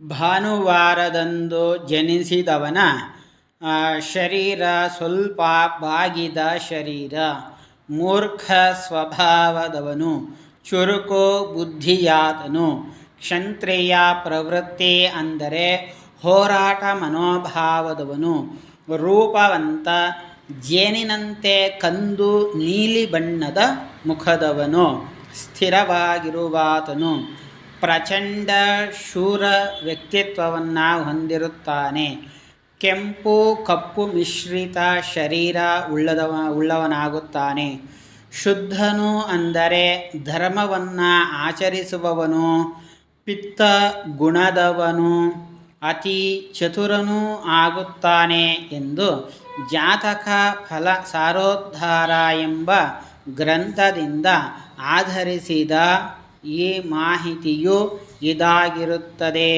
ಭಾನುವಾರದಂದು ಜನಿಸಿದವನ ಶರೀರ ಸ್ವಲ್ಪ ಬಾಗಿದ ಶರೀರ, ಮೂರ್ಖ ಸ್ವಭಾವದವನು, ಚುರುಕು ಬುದ್ಧಿಯಾತನು ಕ್ಷಂತ್ರಿಯ ಪ್ರವೃತ್ತಿ ಅಂದರೆ ಹೋರಾಟ ಮನೋಭಾವದವನು, ರೂಪವಂತ, ಜೇನಿನಂತೆ ಕಂದು ನೀಲಿ ಬಣ್ಣದ ಮುಖದವನು, ಸ್ಥಿರವಾಗಿರುವಾತನು. ಪ್ರಚಂಡ ಶೂರ ವ್ಯಕ್ತಿತ್ವವನ್ನು ಹೊಂದಿರುತ್ತಾನೆ. ಕೆಂಪು, ಕಪ್ಪು, ಮಿಶ್ರಿತ ಶರೀರ ಉಳ್ಳದವ, ಉಳ್ಳವನಾಗುತ್ತಾನೆ. ಶುದ್ಧನು ಅಂದರೆ ಧರ್ಮವನ್ನು ಆಚರಿಸುವವನು, ಪಿತ್ತ ಗುಣದವನು, ಅತಿ ಚತುರನೂ ಆಗುತ್ತಾನೆ ಎಂದು ಜಾತಕ ಫಲ ಸಾರೋದ್ಧಾರ ಎಂಬ ಗ್ರಂಥದಿಂದ ಆಧರಿಸಿದ ಈ ಮಾಹಿತಿಯು ಇದಾಗಿರುತ್ತದೆ.